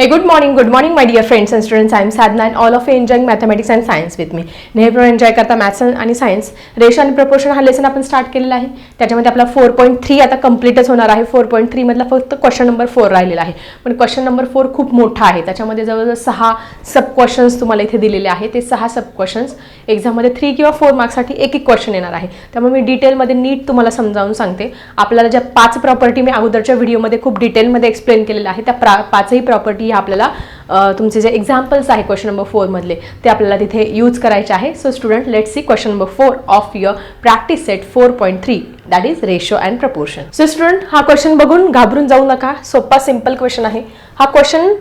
Hey, good morning, good morning, my dear friends and students. I am Sadhna and all of you enjoying mathematics and science with me. नेहमी enjoy करता maths आणि science रेशन आणि proportion हा lesson आपण start केलेला आहे. त्याच्यामध्ये आपला फोर पॉईंट थ्री आता कम्प्लीटच होणार आहे. फोर पॉईंट थ्रीमधला फक्त क्वेश्चन नंबर फोर राहिलेला आहे. पण क्वेश्चन नंबर फोर खूप मोठा आहे. त्याच्यामध्ये जवळजवळ सहा सब क्वेश्चन्स तुम्हाला इथे दिलेले आहे ते सहा सब क्वेश्चन्स एक्झाममध्ये थ्री किंवा फोर मार्क्ससाठी एक एक क्वेश्चन येणार आहे. त्यामुळे मी डिटेलमध्ये नीट तुम्हाला समजावून सांगते. आपल्याला ज्या पाच प्रॉपर्टी मी अगोदरच्या व्हिडिओमध्ये खूप डिटेलमध्ये एक्सप्लेन केलेलं आहे त्या प्रा पाचही प्रॉपर्टी आपल्याला तुमचे जे एक्झाम्पल्स आहे क्वेश्चन नंबर फोरमधले ते आपल्याला तिथे यूज करायचे आहे. So student let see question number four of your practice set four point three that is ratio and proportion so student हा क्वेश्चन बघून घाबरून जाऊ नका. सोपा सिंपल क्वेश्चन आहे. हा क्वेश्चन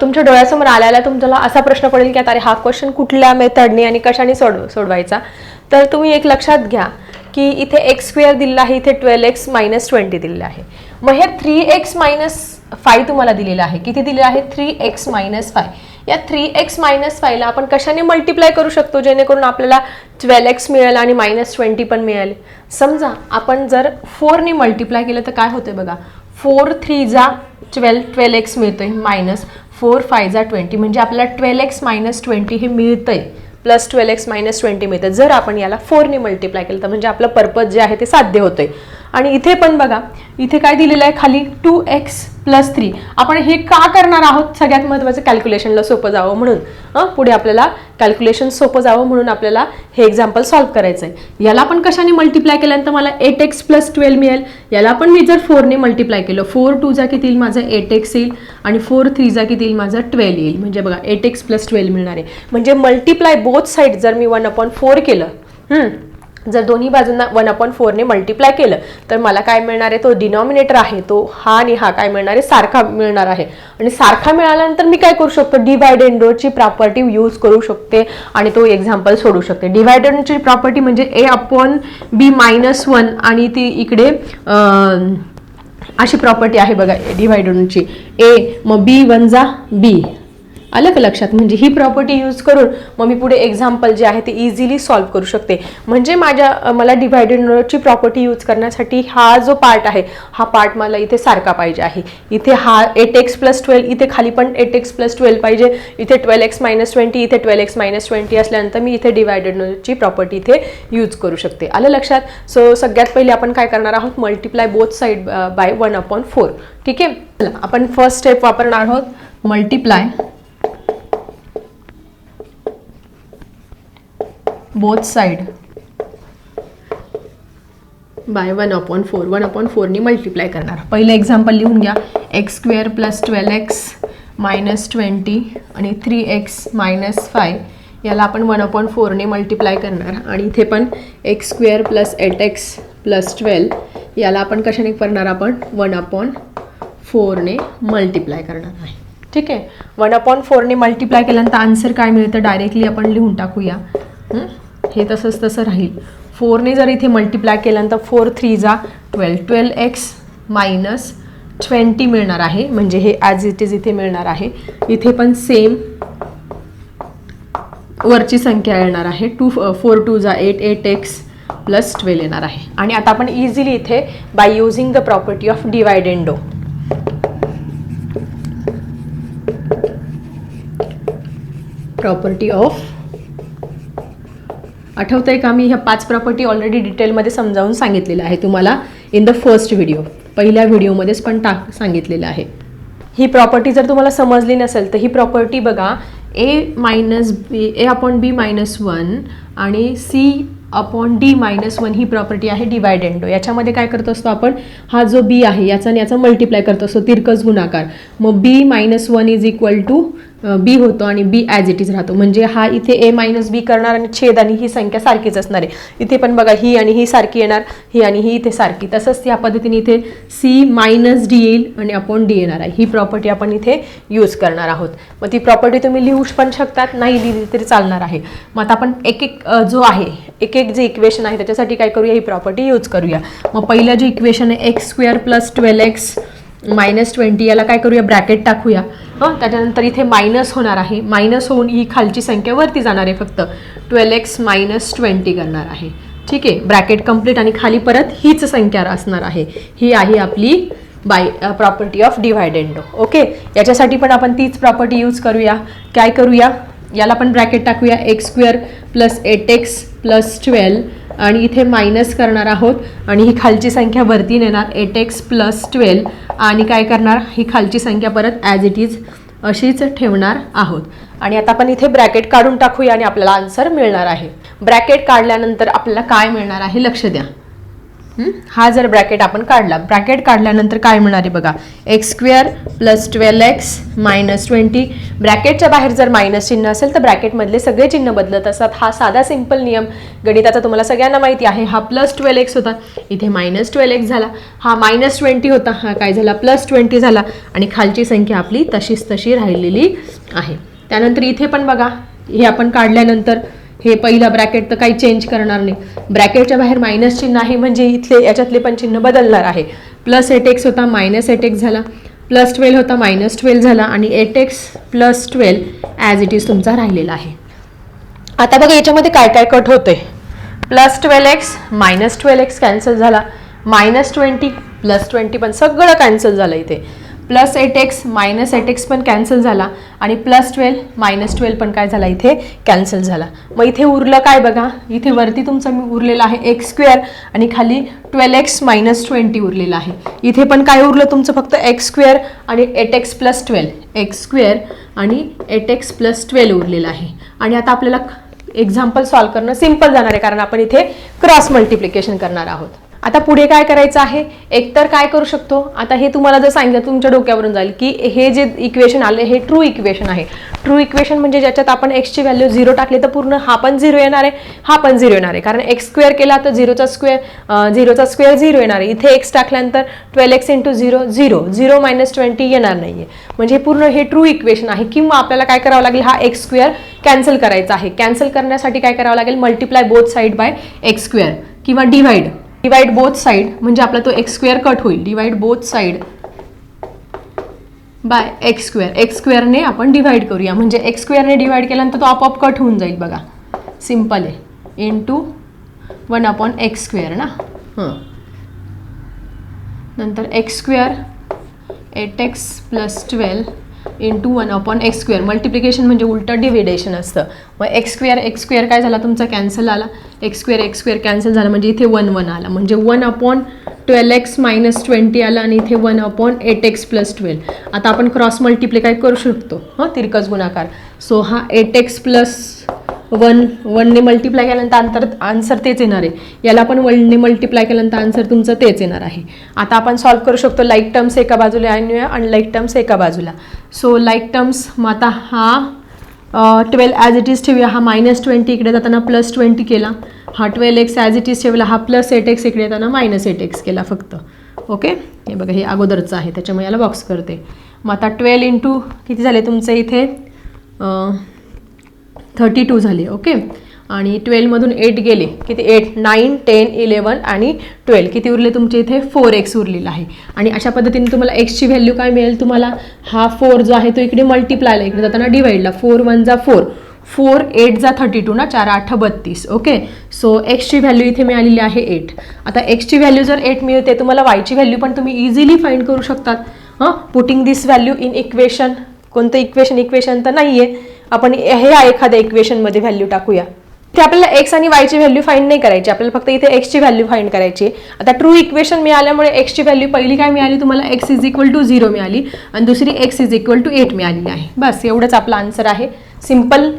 तुमच्या डोळ्यासमोर आल्याला तुम्हाला असा प्रश्न पडेल की आता अरे हा क्वेश्चन कुठल्या मेथडने आणि कशाने सोडव सोडवायचा? तर तुम्ही एक लक्षात घ्या की इथे एक्स स्क्वेअर दिलेला आहे इथे ट्वेल्व एक्स मायनस ट्वेंटी दिलेलं आहे. मग हे थ्री एक्स मायनस फाय तुम्हाला दिलेलं आहे. किती दिलेलं आहे? थ्री एक्स मायनस फाय या थ्री एक्स मायनस फायला आपण कशाने मल्टिप्लाय करू शकतो? जेणेकरून आपल्याला ट्वेल्व एक्स मिळेल आणि मायनस ट्वेंटी पण मिळेल. समजा आपण जर फोरने मल्टिप्लाय केलं तर काय होतं बघा? फोर थ्री जा ट्वेल्व ट्वेल्व एक्स मिळतोय. मायनस फोर फाय जा ट्वेंटी म्हणजे आपल्याला ट्वेल्व एक्स मायनस ट्वेंटी हे मिळतंय. Plus twelve X minus twenty मिळतं जर आपण याला फोरने मल्टिप्लाय केलं तर म्हणजे आपलं पर्पज जे आहे ते साध्य होतंय. आणि इथे पण बघा इथे काय दिलेलं आहे खाली? टू एक्स प्लस थ्री आपण हे का करणार आहोत? सगळ्यात महत्त्वाचं कॅल्क्युलेशनला सोपं जावं म्हणून. हं, पुढे आपल्याला कॅल्क्युलेशन सोपं जावं म्हणून आपल्याला हे एक्झाम्पल सॉल्व्ह करायचं आहे याला पण कशाने मल्टिप्लाय केल्यानंतर मला एट एक्स प्लस ट्वेल्व मिळेल? याला पण मी जर फोरने मल्टिप्लाय केलं. फोर टू किती येईल? माझं एट एक्स येईल. आणि फोर थ्री जा किती येईल? माझं ट्वेल्व येईल. म्हणजे बघा एट एक्स प्लस ट्वेल्व मिळणार आहे. म्हणजे मल्टिप्लाय बोथ साईड जर मी वन अपॉन फोर केलं जर दोन्ही बाजूंना वन अपॉन फोरने मल्टिप्लाय केलं तर मला काय मिळणार आहे? तो डिनॉमिनेटर आहे. तो हा आणि हा काय मिळणार आहे? सारखा मिळणार आहे. आणि सारखा मिळाल्यानंतर मी काय करू शकतो? डिवाइड अँड प्रॉपर्टी यूज करू शकते आणि तो एक्झाम्पल सोडू शकते. डिवाइड प्रॉपर्टी म्हणजे A upon B minus one आणि ती इकडे अशी प्रॉपर्टी आहे बघा. डिवायडरची ए मग बी वन जा बी आलं का लक्षात. म्हणजे ही प्रॉपर्टी यूज करून मग मी पुढे एक्झाम्पल जे आहे ते इझिली सॉल्व करू शकते. म्हणजे माझ्या मला मला नोटची प्रॉपर्टी यूज करण्यासाठी हा जो पार्ट आहे हा पार्ट मला इथे सारखा पाहिजे आहे. इथे हा एट एक्स प्लस ट्वेल्व इथे खाली पण एट एक्स प्लस ट्वेल्व पाहिजे. इथे ट्वेल्व एक्स मायनस ट्वेंटी इथे ट्वेल्व एक्स मायनस ट्वेंटी असल्यानंतर मी इथे डिवायडेडची प्रॉपर्टी इथे यूज करू शकते. आलं लक्षात? सो सगळ्यात पहिले आपण काय करणार आहोत? Multiply both side by one upon four ठीक आहे? आपण फर्स्ट स्टेप वापरणार आहोत. Multiply both side by one upon four one upon फोरनी multiply करणार. पहिलं एक्झाम्पल लिहून घ्या. X square plus twelve X minus twenty आणि थ्री एक्स मायनस फाय याला आपण वन अपॉन फोरने मल्टिप्लाय करणार. आणि इथे पण X square plus eight X plus twelve याला आपण कशाने करणार आपण? वन अपॉन फोरने मल्टिप्लाय करणार आहे. ठीक आहे? वन अपॉन फोरने मल्टिप्लाय केल्यानंतर आन्सर काय मिळतं? डायरेक्टली आपण लिहून टाकूया. हे तसंच तसं राहील. फोरने जर इथे मल्टिप्लाय केल्यानंतर फोर थ्री जा twelve twelve X minus twenty मिळणार आहे. म्हणजे हे ॲज इट इज इथे मिळणार आहे. इथे पण सेम वरची संख्या येणार आहे. टू फोर टू जा eight eight X plus twelve येणार आहे. आणि आता आपण इझिली इथे by using the property of dividendo property of आठवतंय का? मी ह्या पाच प्रॉपर्टी ऑलरेडी डिटेलमध्ये समजावून सांगितलेलं आहे तुम्हाला इन द फर्स्ट व्हिडिओ पहिल्या व्हिडिओमध्येच पण टाक सांगितलेलं आहे. ही प्रॉपर्टी जर तुम्हाला समजली नसेल तर ही प्रॉपर्टी बघा A minus B A upon B minus one आणि C upon D minus one ही प्रॉपर्टी आहे डिवायडेंडो याच्यामध्ये काय करत असतो आपण? हा जो बी आहे याचा आणि याचा मल्टिप्लाय करत असतो तिरकस गुणाकार. मग B minus one is equal to B होतो आणि बी ॲज इट इज राहतो. म्हणजे हा इथे ए मायनस बी करणार आणि छेद आणि ही संख्या सारखीच असणार आहे. इथे पण बघा ही आणि ही सारखी येणार ही आणि ही इथे सारखी. तसंच या पद्धतीने इथे सी मायनस डी येईल आणि आपण डी येणार आहे. ही प्रॉपर्टी आपण इथे यूज करणार आहोत. मग ती प्रॉपर्टी तुम्ही लिहू पण शकतात नाही लिहिली तरी चालणार आहे. मग आता आपण एक एक जो आहे एक एक जे इक्वेशन आहे त्याच्यासाठी काय करूया ही प्रॉपर्टी यूज करूया. मग पहिलं जे इक्वेशन आहे X square plus twelve X minus twenty याला काय करूया? ब्रॅकेट टाकूया. हं? त्याच्यानंतर इथे मायनस होणार आहे. मायनस होऊन ही खालची संख्या वरती जाणार आहे फक्त. ट्वेल्व एक्स मायनस ट्वेंटी करणार आहे. ठीक आहे? ब्रॅकेट कंप्लीट आणि खाली परत हीच संख्या असणार आहे. ही आहे आपली by property of dividendo. Okay? याच्यासाठी पण आपण तीच प्रॉपर्टी यूज करूया. काय करूया? याला पण ब्रॅकेट टाकूया. X square plus eight X plus twelve. आणि इथे मायनस करणार आहोत. आणि ही खालची संख्या वरती नेणार एट एक्स प्लस ट्वेल्व आणि काय करणार? ही खालची संख्या परत ॲज इट इज अशीच ठेवणार आहोत. आणि आता आपण इथे ब्रॅकेट काढून टाकूया आणि आपल्याला आन्सर मिळणार आहे. ब्रॅकेट काढल्यानंतर आपल्याला काय मिळणार आहे? लक्ष द्या. हा? जर ब्रॅकेट आपण काढला ब्रॅकेट काढल्यानंतर काय मिळणार आहे बघा? X square plus twelve X minus twenty ब्रॅकेटच्या बाहेर जर मायनस चिन्ह असेल तर ब्रॅकेटमधले सगळे चिन्ह बदलत असतात. हा साधा सिंपल नियम गणिताचा तुम्हाला सगळ्यांना माहिती आहे. हा प्लस ट्वेल्व एक्स होता. इथे मायनस ट्वेल्व एक्स झाला. हा मायनस ट्वेंटी होता. हा काय झाला? प्लस ट्वेंटी झाला. आणि खालची संख्या आपली तशीच तशी राहिलेली आहे. त्यानंतर इथे पण बघा. हे आपण काढल्यानंतर हे पहिलं ब्रॅकेट तर काही चेंज करणार नाही. ब्रॅकेटच्या बाहेर मायनस चिन्ह आहे म्हणजे इथले याच्यातले पण चिन्ह बदलणार आहे. प्लस एट एक्स होता मायनस एट एक्स झाला. प्लस ट्वेल्व होता मायनस ट्वेल्व झाला. आणि eight X plus twelve as it is तुमचा राहिलेला आहे. आता बघा याच्यामध्ये काय काय कट होते plus twelve X minus twelve X cancel झाला. मायनस ट्वेंटी प्लस ट्वेंटी पण सगळं कॅन्सल झालं इथे. Plus eight X minus eight X पण कॅन्सल झाला आणि प्लस ट्वेल्व मायनस ट्वेल्व पण काय झाला? इथे कॅन्सल झाला. मग इथे उरलं काय बघा? इथे वरती तुमचं मी उरलेलं आहे एक्स स्क्वेअर आणि खाली ट्वेल्व एक्स मायनस ट्वेंटी उरलेलं आहे. इथे पण काय उरलं तुमचं? फक्त एक्स स्क्वेअर आणि eight X plus twelve. X square आणि एट एक्स प्लस ट्वेल्व उरलेलं आहे. आणि आता आपल्याला एक्झाम्पल सॉल्व करणं सिंपल जाणार आहे कारण आपण इथे क्रॉस मल्टिप्लिकेशन करणार आहोत. आता पुढे काय करायचं आहे? एकतर काय करू शकतो? आता हे तुम्हाला जर सांगितलं तुमच्या डोक्यावरून जाईल की हे जे इक्वेशन आले हे ट्रू इक्वेशन आहे. ट्रू इक्वेशन म्हणजे ज्याच्यात आपण एक्सची व्हॅल्यू झिरो टाकली तर पूर्ण हा पण झिरो येणार आहे हा पण झिरो येणार आहे. कारण एक्स स्क्वेअर केला तर झिरोचा स्क्वेअर झिरोचा स्क्वेअर झिरो येणार आहे. इथे एक्स टाकल्यानंतर twelve X into zero zero zero minus twenty येणार नाही आहे म्हणजे पूर्ण हे ट्रू इक्वेशन आहे. किंवा आपल्याला काय करावं लागेल? हा एक्स स्क्वेअर कॅन्सल करायचा आहे. कॅन्सल करण्यासाठी काय करावं लागेल? Multiply both side by X square किंवा डिवाइड डिवाइड बोथ साईड म्हणजे आपला तो एक्स स्क्वेअर कट होईल. Divide both side by X square X स्क्वेअरने आपण डिवाइड करूया. म्हणजे एक्स स्क्वेअरने डिवाइड केल्यानंतर तो आपोआप कट होऊन जाईल बघा. सिंपल आहे. Into one upon X square ना? हां. नंतर X square eight X plus twelve into one upon X square multiplication म्हणजे उलटं डिव्हिडेशन असतं. मग एक्स स्क्वेअर एक्स स्क्वेअर काय झाला? तुमचा कॅन्सल आला. X square X square cancel झाला. म्हणजे इथे वन वन आला. म्हणजे one upon twelve X minus twenty आला आणि इथे one upon eight X plus twelve आता आपण क्रॉस मल्टिप्लिकाय करू शकतो? हां तिरकस गुणाकार. सो हा एट एक्स प्लस वन वनने मल्टिप्लाय केल्यानंतर आंतर आन्सर तेच येणार आहे. याला पण वनने मल्टिप्लाय केल्यानंतर आन्सर तुमचं तेच येणार आहे. आता आपण सॉल्व करू शकतो लाईक टर्म्स एका बाजूला आणूया आणि लाईक टर्म्स एका बाजूला. सो लाईक टर्म्स मग आता हा ट्वेल्व ॲज इट इज ठेवूया. हा मायनस ट्वेंटी इकडे जाताना प्लस ट्वेंटी केला. हा twelve X as it is ठेवला. हा प्लस एट एक्स इकडे येताना मायनस एट एक्स केला फक्त. ओके हे बघा हे अगोदरचं आहे. त्याच्यामुळे याला बॉक्स करते. मग आता ट्वेल्व इंटू किती झाले तुमचे इथे? थर्टी टू झाले ओके? आणि ट्वेल्वमधून एट गेले किती? एट नाईन टेन इलेवन आणि ट्वेल्व. किती उरले तुमचे इथे? फोर एक्स उरलेला आहे. आणि अशा पद्धतीने तुम्हाला एक्सची व्हॅल्यू काय मिळेल? तुम्हाला हा फोर जो आहे तो इकडे मल्टिप्लायला इकडे जाताना डिवाईडला फोर वन जा फोर. फोर एट जा थर्टी टू ना? चार आठ बत्तीस ओके? सो एक्सची व्हॅल्यू इथे मिळालेली आहे एट. आता एक्सची व्हॅल्यू जर एट मिळते तुम्हाला वायची व्हॅल्यू पण तुम्ही इझिली फाईंड करू शकतात. हां? Putting this value in equation कोणतं इक्वेशन इक्वेशन तर नाही आहे आपण ह्या एखाद्या इक्वेशनमध्ये व्हॅल्यू टाकूया. ते आपल्याला एक्स आणि वायची व्हॅल्यू फाईंड नाही करायची. आपल्याला फक्त इथे एक्सची व्हॅल्यू फाईंड करायची आता ट्रू इक्वेशन मिळाल्यामुळे एक्सची व्हॅल्यू पहिली काय मिळाली? तुम्हाला X is equal to zero मिळाली. आणि दुसरी X is equal to eight मिळाली आहे. बस एवढंच आपलं आन्सर आहे. सिंपल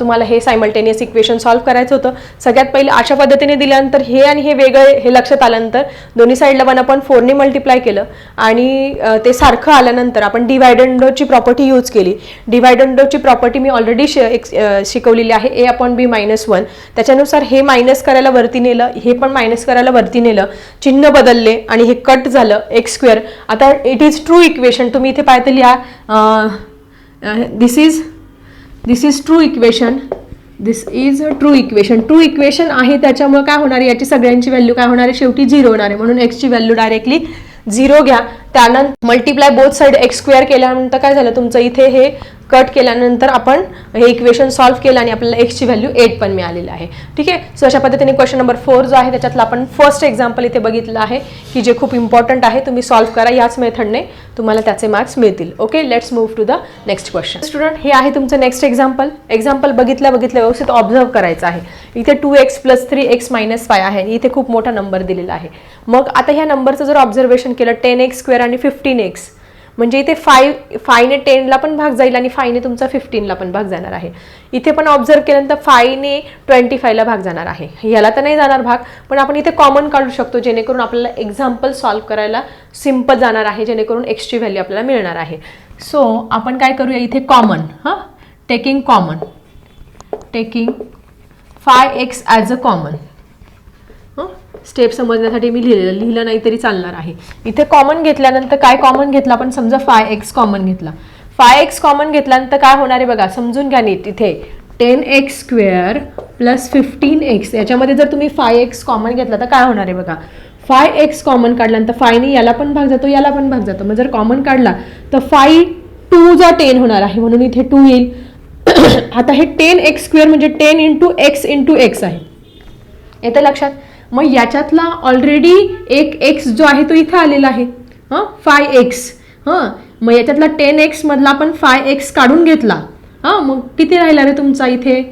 तुम्हाला हे सायमल्टेनियस इक्वेशन सॉल्व्ह करायचं होतं. सगळ्यात पहिले अशा पद्धतीने दिल्यानंतर हे आणि हे वेगळं हे लक्षात आल्यानंतर दोन्ही साईडला वन आपण फोरने मल्टिप्लाय केलं आणि ते सारखं आल्यानंतर आपण डिवायडंडोची प्रॉपर्टी यूज केली. डिवायडंडोची प्रॉपर्टी मी ऑलरेडी शिकवलेली आहे. A upon b minus one त्याच्यानुसार हे मायनस करायला वरती नेलं हे पण मायनस करायला वरती नेलं. चिन्ह बदलले आणि हे कट झालं एक्स स्क्वेअर आता इट इज ट्रू इक्वेशन तुम्ही इथे पाहता लिहा. This is this is true equation this is a true equation true equation आहे त्याच्यामुळे काय होणार आहे? याची सगळ्यांची व्हॅल्यू काय होणार आहे? शेवटी झिरो होणार आहे. म्हणून एक्सची व्हॅल्यू डायरेक्टली झिरो घ्या. त्यानंतर multiply both side x square केल्यानंतर काय झालं? तुमचं इथे हे कट केल्यानंतर आपण हे इक्वेशन सॉल्व्ह केलं आणि आपल्याला एक्सची व्हॅल्यू एट पण मिळालेली आहे. ठीक आहे? सो अशा पद्धतीने क्वेश्चन नंबर फोर जो आहे त्याच्यातला आपण फर्स्ट एक्झाम्पल इथे बघितलं आहे की जे खूप इम्पॉर्टंट आहे तुम्ही सॉल्व्ह करा याच मेथडने तुम्हाला त्याचे मार्क्स मिळतील. Okay let's move to the next question student हे आहे तुमचं नेक्स्ट एक्झाम्पल एक्झाम्पल बघितल्या बघितल्या व्यवस्थित ऑब्झर्व करायचं आहे. इथे two x plus three x minus five आहे. इथे खूप मोठा नंबर दिलेला आहे. मग आता ह्या नंबरचं जर ऑब्झर्वेशन केलं टेन एक्स स्क्वेअर आणि फिफ्टीन एक्स म्हणजे इथे फाय फायने टेनला पण भाग जाईल आणि फायने तुमचा फिफ्टीनला पण भाग जाणार आहे. इथे पण ऑब्झर्व केल्यानंतर फायने ट्वेंटी फायला भाग जाणार आहे. ह्याला तर नाही जाणार भाग पण आपण इथे कॉमन काढू शकतो जेणेकरून आपल्याला एक्झाम्पल सॉल्व करायला सिंपल जाणार आहे जेणेकरून एक्सची व्हॅल्यू आपल्याला मिळणार आहे. सो आपण काय करूया इथे कॉमन हां? Taking common taking five x as a common step समजण्यासाठी मी लिहिलेलं लिहिलं नाही तरी चालणार आहे. इथे कॉमन घेतल्यानंतर काय कॉमन घेतला? आपण समजा फाय एक्स कॉमन घेतला. फाय एक्स कॉमन घेतल्यानंतर काय होणार आहे बघा? समजून घ्या नीट इथे. Ten x square plus fifteen x याच्यामध्ये जर तुम्ही फाय एक्स कॉमन घेतला तर काय होणार आहे बघा? फाय एक्स कॉमन काढल्यानंतर फायने याला पण भाग जातो याला पण भाग जातो. मग जर कॉमन काढला तर फाय टू जा टेन होणार आहे. म्हणून इथे टू येईल. आता हे टेन एक्स स्क्वेअर म्हणजे ten into x into x आहे. येतं लक्षात? मग याच्यातला ऑलरेडी एक एक्स जो आहे तो इथे आलेला आहे. हां? फाय एक्स हां? मग याच्यातला टेन एक्समधला आपण फाय एक्स काढून घेतला. हां? मग किती राहिला रे तुमचा इथे?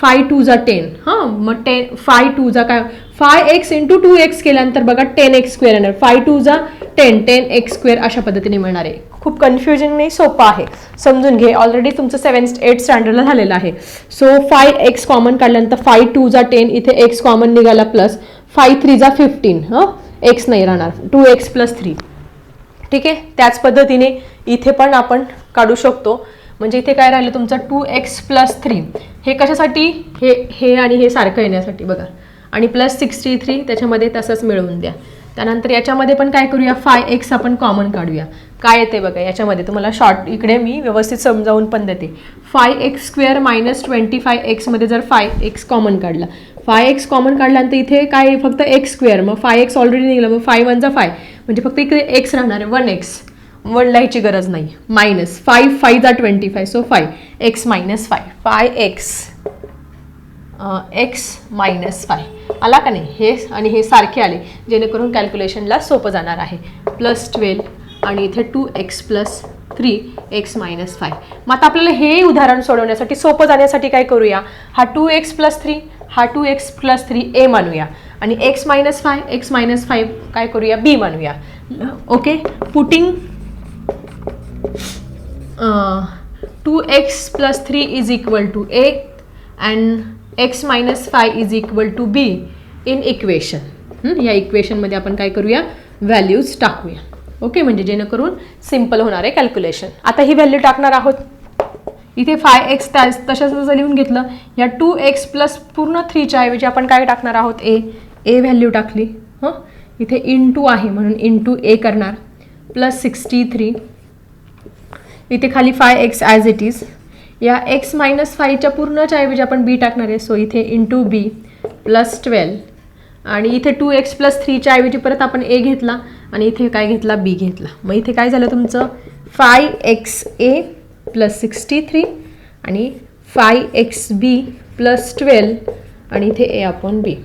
फाय टू जा टेन हां? मग टेन फाय टू जा काय? Five x into two x केल्यानंतर बघा टेन एक्स स्क्वेअर येणार. फाय टू जा टेन टेन एक्स स्क्वेअर अशा पद्धतीने मिळणार आहे. खूप कन्फ्युजन नाही सोपं आहे. समजून घे ऑलरेडी तुमचं सेवन एट स्टँडर्डला झालेलं आहे. सो फाय एक्स कॉमन काढल्यानंतर फाय टू जा टेन इथे एक्स कॉमन निघाला प्लस फाय थ्री जा फिफ्टीन हं? एक्स नाही राहणार. टू एक्स प्लस थ्री ठीक आहे? त्याच पद्धतीने इथे पण आपण काढू शकतो. म्हणजे इथे काय राहिलं तुमचं? टू एक्स प्लस थ्री हे कशासाठी? हे हे आणि हे सारखं येण्यासाठी बघा. आणि प्लस सिक्स्टी थ्री त्याच्यामध्ये तसंच मिळवून द्या. त्यानंतर याच्यामध्ये पण काय करूया? फाय एक्स आपण कॉमन काढूया. काय येते बघा? याच्यामध्ये तुम्हाला शॉर्ट इकडे मी व्यवस्थित समजावून पण देते. Five x square minus twenty five एक्समध्ये जर फाय एक्स कॉमन काढला फाय एक्स कॉमन काढल्यानंतर इथे काय फक्त एक्स स्क्वेअर मग फाय एक्स ऑलरेडी निघालं. मग फाय वनचा फाय म्हणजे फक्त इकडे एक्स राहणार आहे. वन एक्स वन लिहायची गरज नाही. मायनस फाय फाय जा twenty five so five x minus five five x x minus five आला का नाही? हे आणि हे सारखे आले. जेणेकरून कॅल्क्युलेशनला सोपं जाणार आहे. प्लस ट्वेल्व आणि इथे two x plus three x minus five मग आता आपल्याला हे उदाहरण सोडवण्यासाठी सोपं जाण्यासाठी काय करूया? हा टू एक्स प्लस थ्री हा two x plus three a मानूया. आणि x minus five x minus five काय करूया? बी मानूया. Okay? Putting two x plus three is equal to a and x minus five is equal to b in equation या इक्वेशनमध्ये आपण काय करूया? व्हॅल्यूज टाकूया. ओके? म्हणजे जेणेकरून सिंपल होणार आहे कॅल्क्युलेशन आता ही व्हॅल्यू टाकणार आहोत. इथे फाय एक्स त्या तशाच तसं लिहून घेतलं या टू एक्स प्लस पूर्ण थ्रीच्या ऐवजी आपण काय टाकणार आहोत? ए ए व्हॅल्यू टाकली. हं? इथे इन टू आहे म्हणून इन टू ए करणार. प्लस सिक्स्टी थ्री इथे खाली five x as it is या एक्स मायनस फायच्या पूर्णच्या ऐवजी आपण बी टाकणार आहे. सो इथे इंटू बी प्लस ट्वेल्व आणि इथे टू एक्स प्लस थ्रीच्या ऐवजी परत आपण ए घेतला आणि इथे काय घेतला? बी घेतला. मग इथे काय झालं तुमचं? Five x a plus sixty three आणि five x b plus twelve आणि इथे ए अपॉन बी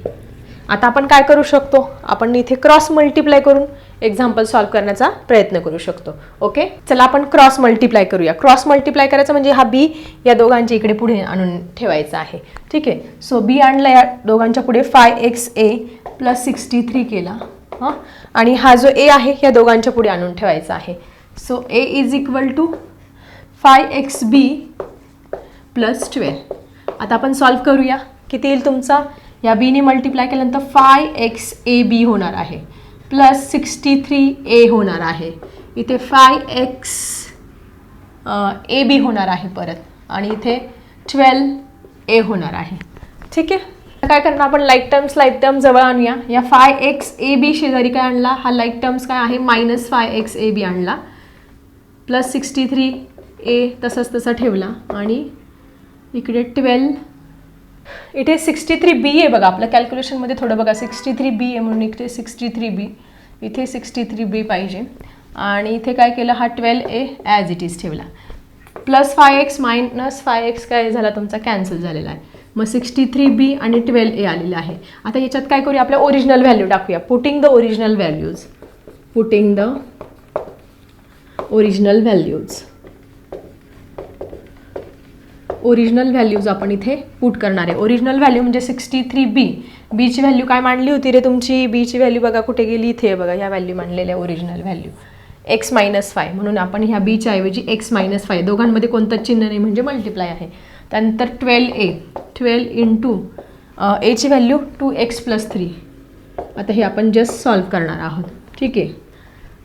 आता आपण काय करू शकतो? आपण इथे क्रॉस मल्टिप्लाय करून एक्झाम्पल सॉल्व्ह करण्याचा प्रयत्न करू शकतो. ओके चला आपण क्रॉस मल्टिप्लाय करूया. क्रॉस मल्टिप्लाय करायचं म्हणजे हा बी या दोघांच्या इकडे पुढे आणून ठेवायचा आहे. ठीक आहे? सो बी आणला या दोघांच्या पुढे five x a plus sixty three केला. हां? आणि हा जो ए आहे या दोघांच्या पुढे आणून ठेवायचा आहे. So a is equal to five x b plus twelve आता आपण सॉल्व्ह करूया. किती येईल तुमचा? या बीने मल्टिप्लाय केल्यानंतर फाय एक्स ए बी होणार आहे. प्लस सिक्स्टी थ्री ए होणार आहे. इथे फाय एक्स ए बी होणार आहे परत. आणि इथे ट्वेल्व ए होणार आहे. ठीक आहे? काय करणार आपण? लाईक टर्म्स लाईक टर्म जवळ आणूया. या फाय एक्स ए बी शेजारी काय आणला? हा लाईक टर्म्स काय आहे? Minus five x a b आणला. प्लस सिक्स्टी थ्री ए तसंच तसा ठेवला आणि इकडे ट्वेल्व इथे सिक्स्टी थ्री बी आहे बघा आपलं कॅल्क्युलेशनमध्ये थोडं बघा सिक्स्टी थ्री बी आहे म्हणून इकडे सिक्स्टी थ्री बी इथे सिक्स्टी थ्री बी पाहिजे. आणि इथे काय केलं हा twelve a as it is ठेवला. Plus five x minus five x काय झाला तुमचा कॅन्सल झालेला आहे. मग सिक्स्टी थ्री बी आणि ट्वेल्व ए आलेलं आहे. आता याच्यात काय करूया आपल्या ओरिजिनल व्हॅल्यू टाकूया. Putting the original values putting the original values original values आपण इथे पुट करणार आहे. ओरिजिनल व्हॅल्यू म्हणजे सिक्स्टी थ्री बी बीची व्हॅल्यू काय मांडली होती रे तुमची? बीची व्हॅल्यू बघा कुठे गेली इथे बघा ह्या व्हॅल्यू मांडलेल्या original value x minus five म्हणून आपण ह्या बीच्या ऐवजी एक्स मायनस फाय दोघांमध्ये कोणतं चिन्ह नाही म्हणजे मल्टिप्लाय आहे. त्यानंतर ट्वेल्व ए ट्वेल्व इंटू एची value two x plus three आता हे आपण जस्ट सॉल्व करणार आहोत. ठीक आहे?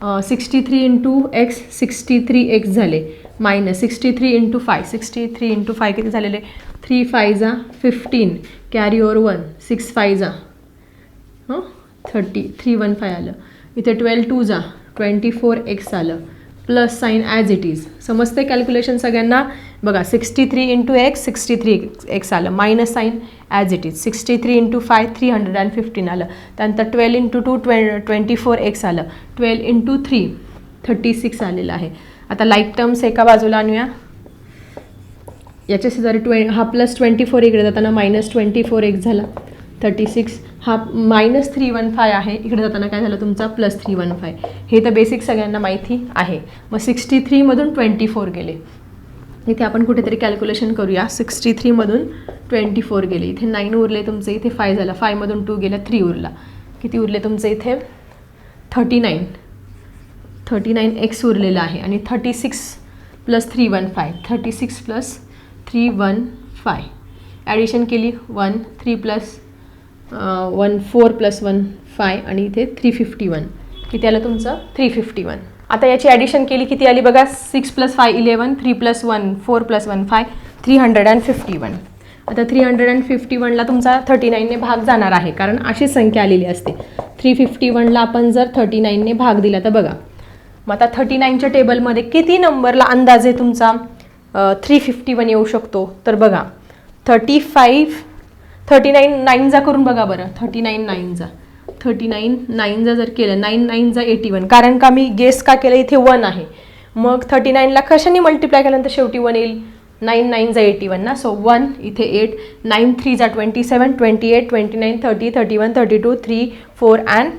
Sixty three into x sixty three x झाले. Minus sixty three into five sixty three into five किती झालेले? थ्री फाय जा fifteen carry over one six five जा. हं? थर्टी थ्री वन फाय आलं. इथे ट्वेल्व टू जा. ट्वेंटी फोर एक्स आलं. Plus sign as it is. समजते कॅल्क्युलेशन सगळ्यांना? बघा sixty three into x sixty three x आलं. Minus sign as it is sixty three into five three hundred and fifteen आलं. त्यानंतर twelve into two ट्वे twenty four x आलं. Twelve into three thirty six आलेलं आहे. आता like terms एका बाजूला आणूया. याच्या शेजारी ट्वे हा प्लस ट्वेंटी फोर इकडे जाताना मायनस ट्वेंटी फोर एक्स झाला. Thirty six. हा मायनस थ्री वन फाय आहे. इकडे जाताना काय झालं? तुमचा प्लस थ्री वन फाय. हे तर बेसिक सगळ्यांना माहिती आहे. मग सिक्स्टी थ्रीमधून ट्वेंटी फोर गेले. इथे आपण कुठेतरी कॅल्क्युलेशन करूया. सिक्स्टी थ्रीमधून ट्वेंटी फोर गेले. इथे नाईन उरले तुमचे. इथे फाय झाला. फायमधून टू गेला थ्री उरला. किती उरले तुमचे इथे? Thirty nine thirty nine x उरलेलं आहे. आणि thirty six plus three one five. Thirty six plus three one five. Addition केली. One three plus one four plus one five आणि इथे थ्री फिफ्टी वन किती आलं तुमचं? थ्री फिफ्टी वन आता याची ॲडिशन केली किती आली बघा? Six plus five eleven three plus one four plus one five three hundred and fifty one आता थ्री हंड्रेड अँड फिफ्टी वनला तुमचा थर्टी नाईनने भाग जाणार आहे कारण अशी संख्या आलेली असते. थ्री फिफ्टी वनला आपण जर थर्टी नाईनने भाग दिला तर बघा. मग आता थर्टी नाईनच्या टेबलमध्ये किती नंबरला अंदाजे तुमचा? थ्री फिफ्टी वन येऊ शकतो. तर बघा. थर्टी फाईव्ह थर्टी नाईन नाईनचा करून बघा बरं. थर्टी नाईन नाईनचा थर्टी नाईन नाईनचा जर केलं नाईन नाईनचा एटी वन. कारण का मी गेस का केलं? इथे वन आहे. मग थर्टी नाईनला कशाने मल्टिप्लाय केल्यानंतर शेवटी वन येईल? नाईन नाईनचा एटी वन ना? सो वन इथे eight nine थ्रीचा twenty seven twenty eight twenty nine thirty thirty one thirty two three four and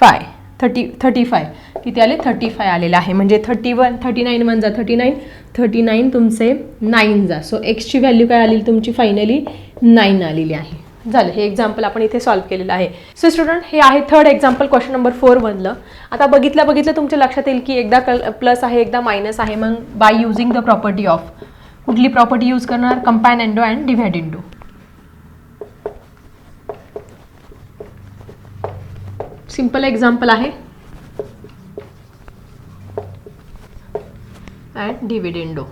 five thirty thirty five. किती आले? थर्टी फाय आलेलं आहे. म्हणजे thirty one thirty nine one जा. Thirty nine thirty nine तुमचे nine जा. So एक्सची value काय आलेली तुमची? फायनली नाईन आलेली आहे. झालं. हे एक्झाम्पल आपण इथे सॉल्व्ह केलेलं आहे. सो स्टुडंट हे आहे third example question number four मधलं. आता बघितलं बघितलं तुमच्या लक्षात येईल की एकदा कल प्लस आहे एकदा मायनस आहे. मग by using the property of कुठली प्रॉपर्टी यूज करणार? Componendo and dividendo simple example आहे. अँड डिव्हिडेंडो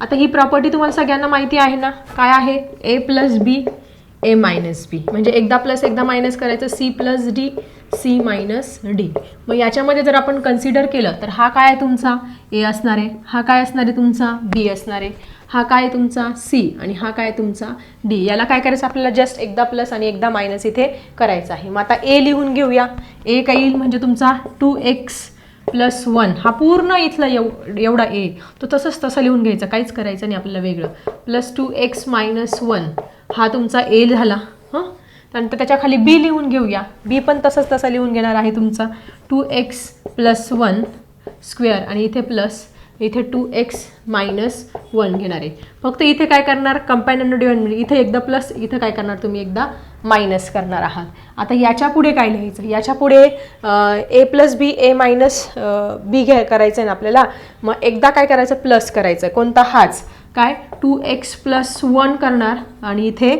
आता ही प्रॉपर्टी तुम्हाला सगळ्यांना माहिती आहे ना? काय आहे? ए प्लस बी ए मायनस बी म्हणजे एकदा प्लस एकदा मायनस करायचं c plus d c minus d मग याच्यामध्ये जर आपण कन्सिडर केलं तर हा काय आहे तुमचा? ए असणार आहे. हा काय असणार आहे तुमचा? बी असणार आहे. हा काय तुमचा? सी आणि हा काय तुमचा? डी याला काय करायचं? आपल्याला जस्ट एकदा प्लस आणि एकदा मायनस इथे करायचं आहे. मग आता ए लिहून घेऊया. ए काय येईल? म्हणजे तुमचा टू एक्स प्लस वन हा पूर्ण इथला एव एवढा ए तो तसंच तसं लिहून घ्यायचा. काहीच करायचं नाही आपल्याला वेगळं. Plus two x minus one हा तुमचा ए झाला. हां? त्यानंतर त्याच्याखाली बी लिहून घेऊया. बी पण तसंच तसं लिहून घेणार आहे तुमचा. Two x plus one square आणि इथे प्लस इथे टू एक्स मायनस वन घेणार आहे. फक्त इथे काय करणार? कंपाईन अँड डिवाइड म्हणजे इथे एकदा प्लस इथं काय करणार तुम्ही एकदा मायनस करणार आहात. आता याच्यापुढे काय लिहायचं? याच्यापुढे ए प्लस बी ए मायनस बी घ्या करायचं आहे ना आपल्याला. मग एकदा काय करायचं? प्लस करायचं कोणता? हाच. काय? टू एक्स प्लस वन करणार आणि इथे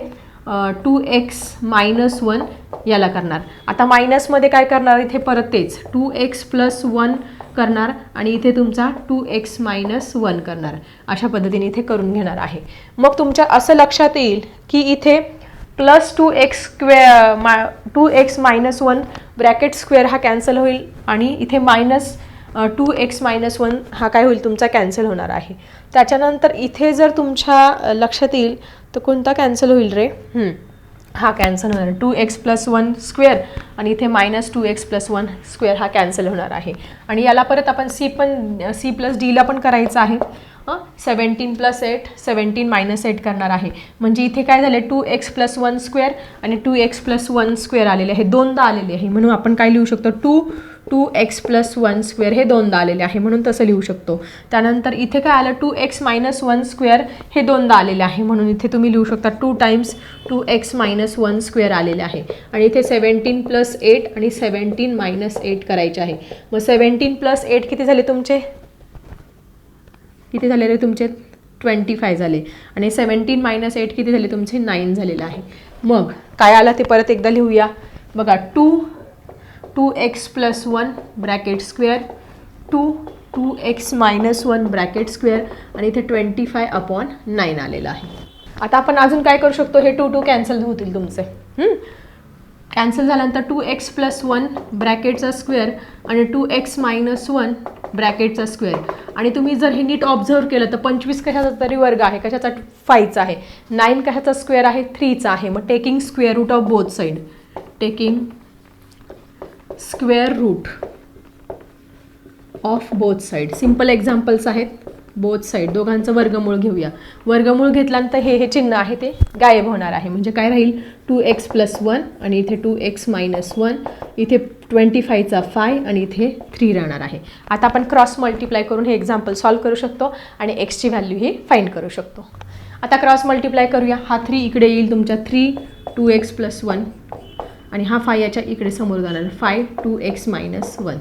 टू एक्स मायनस वन याला करणार. आता मायनसमध्ये काय करणार? इथे परत तेच. टू एक्स प्लस वन करणार आणि इथे तुमचा टू एक्स मायनस वन करणार. अशा पद्धतीने इथे करून घेणार आहे. मग तुमच्या असं लक्षात येईल की इथे plus two x square minus two x minus one bracket square हा कॅन्सल होईल आणि इथे minus two x minus one हा काय होईल? तुमचा कॅन्सल होणार आहे. त्याच्यानंतर इथे जर तुमच्या लक्षात येईल तर कोणता कॅन्सल होईल रे? हा कॅन्सल होणार two x plus one square आणि इथे minus two x plus one square हा कॅन्सल होणार आहे. आणि याला परत आपण सी पण सी प्लस डीला पण करायचं आहे. Seventeen plus eight seventeen minus eight करणार आहे. म्हणजे इथे काय झालं two x plus one square आणि two x plus one square आलेले आहे. दोनदा आलेले आहे. म्हणून आपण काय लिहू शकतो? Two two x plus one square हे दोनदा आलेले आहे. म्हणून तसं लिहू शकतो. त्यानंतर इथे काय आलं? Two x minus one square हे दोनदा आलेले आहे. म्हणून इथे तुम्ही लिहू शकता two times two x minus one square आलेले आहे. आणि इथे सेवन्टीन प्लस एट आणि सेवन्टीन मायनस एट करायचे आहे. मग सेवन्टीन प्लस एट किती झाले तुमचे? किती झालेले तुमचे? ट्वेंटी फाय झाले. आणि सेवन्टीन मायनस एट किती झाले? तुमचे नाईन झालेलं आहे. मग काय आलं ते परत एकदा लिहूया. बघा two two x plus one bracket square two two x minus one bracket square आणि इथे ट्वेंटी फाय अपॉन नाईन आलेलं आहे. आता आपण अजून काय करू शकतो? हे टू टू कॅन्सल होतील तुमचे. कॅन्सल झाल्यानंतर टू एक्स प्लस वन ब्रॅकेटचा स्क्वेअर आणि टू एक्स मायनस वन ब्रॅकेटचा स्क्वेअर आणि तुम्ही जर हे नीट ऑब्झर्व केलं तर पंचवीस कशाचा तरी वर्ग आहे कशाचा फायचा आहे. नाईन कशाचा स्क्वेअर आहे? थ्रीचा आहे. मग taking square root of both side taking square root of both side simple examples आहेत. बोथ साईड दोघांचं वर्गमूळ घेऊया. वर्गमूळ घेतल्यानंतर हे हे चिन्ह आहे ते गायब होणार आहे. म्हणजे काय राहील? टू एक्स प्लस वन आणि इथे टू एक्स मायनस वन इथे ट्वेंटी फायचा फाय आणि इथे थ्री राहणार आहे. आता आपण क्रॉस मल्टिप्लाय करून हे एक्झाम्पल सॉल्व करू शकतो आणि एक्सची व्हॅल्यू ही फाईंड करू शकतो. आता क्रॉस मल्टिप्लाय करूया. हा थ्री इकडे येईल तुमच्या three two x plus one आणि हा फाय याच्या इकडे समोर जाणार. Five two x minus one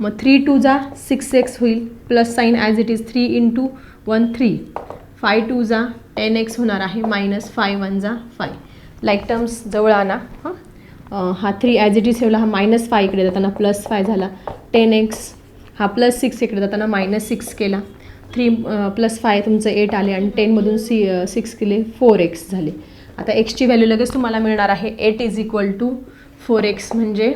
मग थ्री टू जा सिक्स एक्स होईल. Plus sign as it is three into one three five two जा टेन एक्स होणार आहे मायनस फाय वन जा फाय लाईक टर्म्स जवळ आणा हां. हा थ्री ॲज इट इज ठेवला हा मायनस फाय इकडे जाताना प्लस फाय झाला. टेन एक्स हा प्लस सिक्स इकडे जाताना मायनस सिक्स केला. थ्री प्लस फाय तुमचं एट आले आणि टेनमधून सी सिक्स केले फोर एक्स झाले. आता एक्सची व्हॅल्यू लगेच तुम्हाला मिळणार आहे. Eight is equal to four x म्हणजे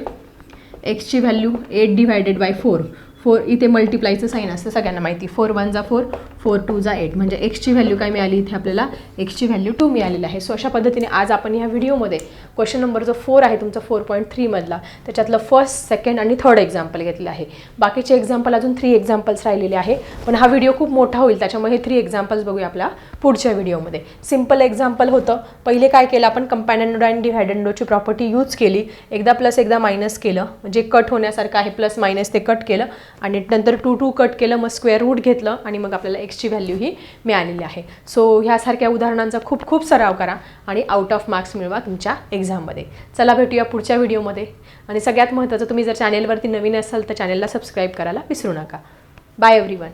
एक्सची value eight divided by four four इथे मल्टिप्लायचं साईन असतं सगळ्यांना माहिती. फोर वन जा फोर फोर टू जा एट म्हणजे एक्सची व्हॅल्यू काय मिळाली? इथे आपल्याला एक्सची व्हॅल्यू टू मिळालेली आहे. सो अशा पद्धतीने आज आपण ह्या व्हिडिओमध्ये क्वेश्चन नंबर जो फोर आहे तुमचा फोर पॉईंट थ्रीमधला त्याच्यातलं फर्स्ट सेकंड आणि थर्ड एक्झाम्पल घेतलं आहे. बाकीचे एक्झाम्पल अजून थ्री एक्झाम्पल्स राहिलेले आहे पण हा व्हिडिओ खूप मोठा होईल. त्याच्यामुळे हे थ्री एक्झाम्पल्स बघूया आपल्या पुढच्या व्हिडिओमध्ये सिंपल एक्झाम्पल होतं. पहिले काय केलं आपण? कंपॅनडो अँड डिव्हायडंडोची प्रॉपर्टी यूज केली. एकदा प्लस एकदा मायनस केलं. म्हणजे कट होण्यासारखं आहे प्लस मायनस ते कट केलं. आणि नंतर टू टू कट केलं मग स्क्वेअर रूट घेतलं. आणि मग आपल्याला एक्सची व्हॅल्यू ही मिळालेली आहे. सो ह्यासारख्या उदाहरणांचा खूप खूप सराव करा आणि आउट ऑफ मार्क्स मिळवा तुमच्या एक्झाममध्ये चला भेटूया पुढच्या व्हिडिओमध्ये आणि सगळ्यात महत्त्वाचं तुम्ही जर चॅनेलवरती नवीन असाल तर चॅनेलला सबस्क्राईब करायला विसरू नका. Bye every one